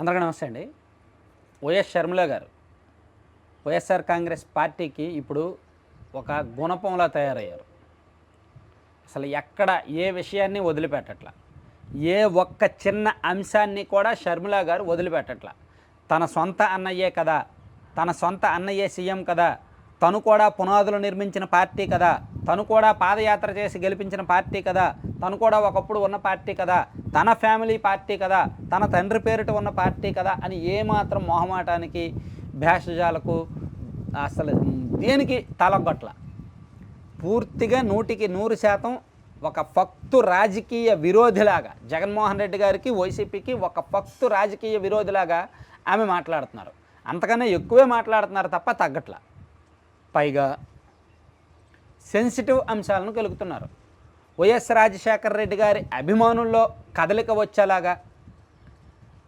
అందరికీ నమస్తే అండి. వైఎస్ షర్మిల గారు వైఎస్ఆర్ కాంగ్రెస్ పార్టీకి ఇప్పుడు ఒక గుణపంలా తయారయ్యారు. అసలు ఎక్కడ ఏ విషయాన్ని వదిలిపెట్టట్ల? ఏ ఒక్క చిన్న అంశాన్ని కూడా షర్మిల గారు వదిలిపెట్టట్ల? తన సొంత అన్నయ్యే కదా తన సొంత అన్నయ్యే సీఎం కదా తను కూడా పునాదులు నిర్మించిన పార్టీ కదా. తను కూడా పాదయాత్ర చేసి గెలిపించిన పార్టీ కదా. తను కూడా ఒకప్పుడు ఉన్న పార్టీ కదా. తన ఫ్యామిలీ పార్టీ కదా. తన తండ్రి పేరిట ఉన్న పార్టీ కదా అని ఏమాత్రం మొహమాటానికి భేషజాలకు అసలు దేనికి తలగొట్ల పూర్తిగా నూటికి నూరు శాతం ఒక ఫక్తు రాజకీయ విరోధిలాగా జగన్మోహన్ రెడ్డి గారికి వైసీపీకి ఒక ఫక్తు రాజకీయ విరోధిలాగా ఆమె మాట్లాడుతున్నారు. అంతకన్నా ఎక్కువే మాట్లాడుతున్నారు తప్ప తగ్గట్లా. పైగా సెన్సిటివ్ అంశాలను కలుగుతున్నారు. వైఎస్ రాజశేఖర రెడ్డి గారి అభిమానుల్లో కదలిక వచ్చేలాగా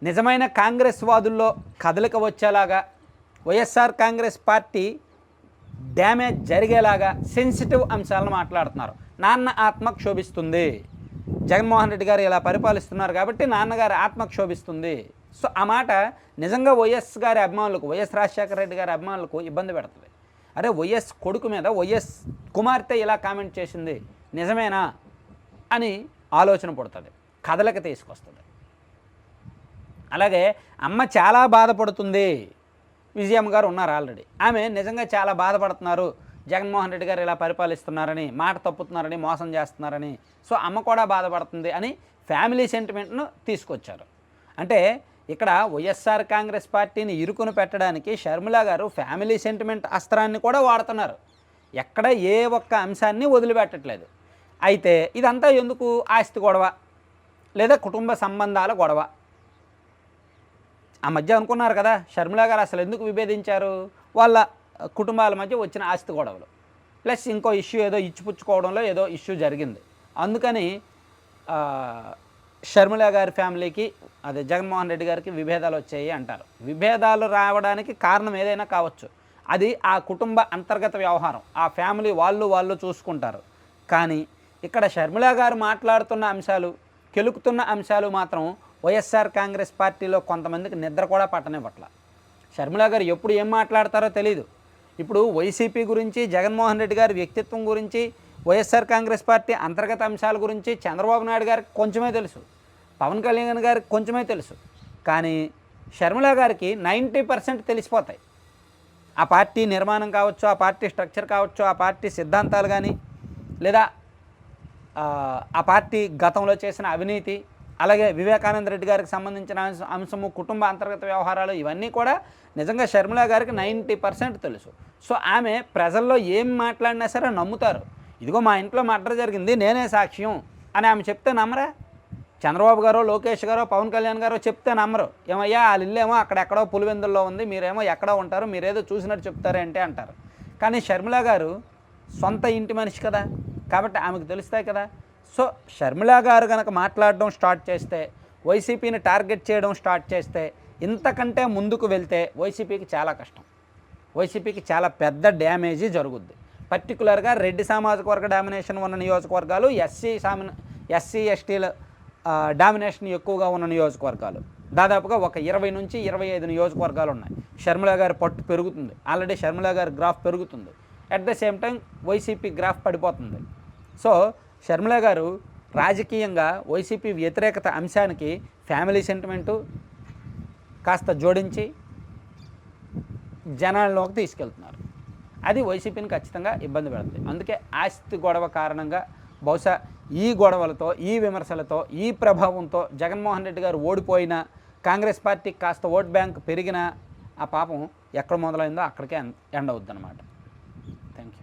నిజమైన కాంగ్రెస్ వాదుల్లో కదలిక వచ్చేలాగా వైఎస్ఆర్ కాంగ్రెస్ పార్టీ డ్యామేజ్ జరిగేలాగా సెన్సిటివ్ అంశాలను మాట్లాడుతున్నారు. నాన్న ఆత్మ క్షోభిస్తుంది జగన్మోహన్ రెడ్డి గారు ఇలా పరిపాలిస్తున్నారు కాబట్టి నాన్నగారి ఆత్మ క్షోభిస్తుంది సో ఆ మాట నిజంగా వైఎస్ గారి అభిమానులకు వైఎస్ రాజశేఖర రెడ్డి గారి అభిమానులకు ఇబ్బంది పెడుతుంది. అరే వైఎస్ కొడుకు మీద వైఎస్ కుమార్తె ఇలా కామెంట్ చేసింది. నిజమేనా? అని ఆలోచన పుడుతుంది. కథలకు తీసుకొస్తుంది. అలాగే అమ్మ చాలా బాధపడుతుంది. విజయమ్మ గారు ఉన్నారు ఆల్రెడీ. ఆమె నిజంగా చాలా బాధపడుతున్నారు. జగన్మోహన్ రెడ్డి గారు ఇలా పరిపాలిస్తున్నారని మాట తప్పుతున్నారని మోసం చేస్తున్నారని. సో అమ్మ కూడా బాధపడుతుంది అని ఫ్యామిలీ సెంటిమెంట్ను తీసుకొచ్చారు. అంటే ఇక్కడ వైఎస్ఆర్ కాంగ్రెస్ పార్టీని ఇరుకును పెట్టడానికి షర్మిల గారు ఫ్యామిలీ సెంటిమెంట్ అస్త్రాన్ని కూడా వాడుతున్నారు. ఎక్కడ ఏ ఒక్క అంశాన్ని వదిలిపెట్టట్లేదు. అయితే ఇదంతా ఎందుకు ఆస్తి గొడవ? లేదా కుటుంబ సంబంధాల గొడవ? ఆ మధ్య అనుకున్నారు కదా షర్మిల గారు అసలు ఎందుకు విభేదించారు? వాళ్ళ కుటుంబాల మధ్య వచ్చిన ఆస్తి గొడవలు. ప్లస్ ఇంకో ఇష్యూ ఏదో ఇచ్చిపుచ్చుకోవడంలో ఏదో ఇష్యూ జరిగింది. అందుకని షర్మిల గారి ఫ్యామిలీకి అదే జగన్మోహన్ రెడ్డి గారికి విభేదాలు వచ్చాయి అంటారు. విభేదాలు రావడానికి కారణం ఏదైనా కావచ్చు. అది ఆ కుటుంబ అంతర్గత వ్యవహారం. ఆ ఫ్యామిలీ వాళ్ళు వాళ్ళు చూసుకుంటారు. కానీ ఇక్కడ షర్మిల గారు మాట్లాడుతున్న అంశాలు కెలుకుతున్న అంశాలు మాత్రం వైఎస్ఆర్ కాంగ్రెస్ పార్టీలో కొంతమందికి నిద్ర కూడా పట్టనివ్వట్ల. షర్మిల గారు ఎప్పుడు ఏం మాట్లాడతారో తెలియదు ఇప్పుడు వైసీపీ గురించి జగన్మోహన్ రెడ్డి గారి వ్యక్తిత్వం గురించి వైఎస్ఆర్ కాంగ్రెస్ పార్టీ అంతర్గత అంశాల గురించి చంద్రబాబు నాయుడు గారికి కొంచెమే తెలుసు. పవన్ కళ్యాణ్ గారికి కొంచెమే తెలుసు. కానీ షర్మిల గారికి నైంటీ పర్సెంట్ తెలిసిపోతాయి. ఆ పార్టీ నిర్మాణం కావచ్చు ఆ పార్టీ స్ట్రక్చర్ కావచ్చు ఆ పార్టీ సిద్ధాంతాలు కానీ లేదా ఆ, పార్టీ గతంలో చేసిన అవినీతి అలాగే వివేకానంద రెడ్డి గారికి సంబంధించిన అంశము కుటుంబ అంతర్గత వ్యవహారాలు ఇవన్నీ కూడా నిజంగా షర్మిల గారికి నైంటీ పర్సెంట్ తెలుసు. సో ఆమె ప్రజల్లో ఏం మాట్లాడినా సరే నమ్ముతారు. ఇదిగో మా ఇంట్లో మర్డర్ జరిగింది నేనే సాక్ష్యం అని ఆమె చెప్తే నమ్మరా? చంద్రబాబు గారో లోకేష్ గారో పవన్ కళ్యాణ్ గారో చెప్తే నమ్మరు. ఏమయ్యా వాళ్ళ ఇల్లేమో అక్కడెక్కడో పులివెందుల్లో ఉంది మీరేమో ఎక్కడో ఉంటారు మీరేదో చూసినట్టు చెప్తారేంటి అంటారు. కానీ షర్మిల గారు సొంత ఇంటి మనిషి కదా కాబట్టి ఆమెకు తెలుస్తాయి కదా. సో షర్మిల గారు కనుక మాట్లాడడం స్టార్ట్ చేస్తే వైసీపీని టార్గెట్ చేయడం స్టార్ట్ చేస్తే ఇంతకంటే ముందుకు వెళ్తే వైసీపీకి చాలా కష్టం. వైసీపీకి చాలా పెద్ద డ్యామేజీ జరుగుద్ది. పర్టికులర్గా రెడ్డి సామాజిక వర్గ డామినేషన్ ఉన్న నియోజకవర్గాలు ఎస్సీ సామి ఎస్సీ ఎస్టీల డామినేషన్ ఎక్కువగా ఉన్న నియోజకవర్గాలు. దాదాపుగా ఒక ఇరవై నుంచి ఇరవై ఐదు నియోజకవర్గాలు ఉన్నాయి. షర్మిల గారి పట్టు పెరుగుతుంది. ఆల్రెడీ షర్మిల గారి గ్రాఫ్ పెరుగుతుంది. At the same time YCP graph పడిపోతుంది. సో షర్మిల గారు రాజకీయంగా వైసీపీ వ్యతిరేకత అంశానికి ఫ్యామిలీ సెంటిమెంటు కాస్త జోడించి జనాల్లోకి తీసుకెళ్తున్నారు. అది వైసీపీని ఖచ్చితంగా ఇబ్బంది పెడుతుంది. అందుకే ఆస్తి గొడవ కారణంగా బహుశా ఈ గొడవలతో ఈ విమర్శలతో ఈ ప్రభావంతో జగన్మోహన్ రెడ్డి గారు ఓడిపోయిన కాంగ్రెస్ పార్టీకి కాస్త ఓట్ బ్యాంక్ పెరిగిన ఆ పాపం ఎక్కడ మొదలైందో అక్కడికే ఎండ్ అవుద్ది అనమాట థ్యాంక్ యూ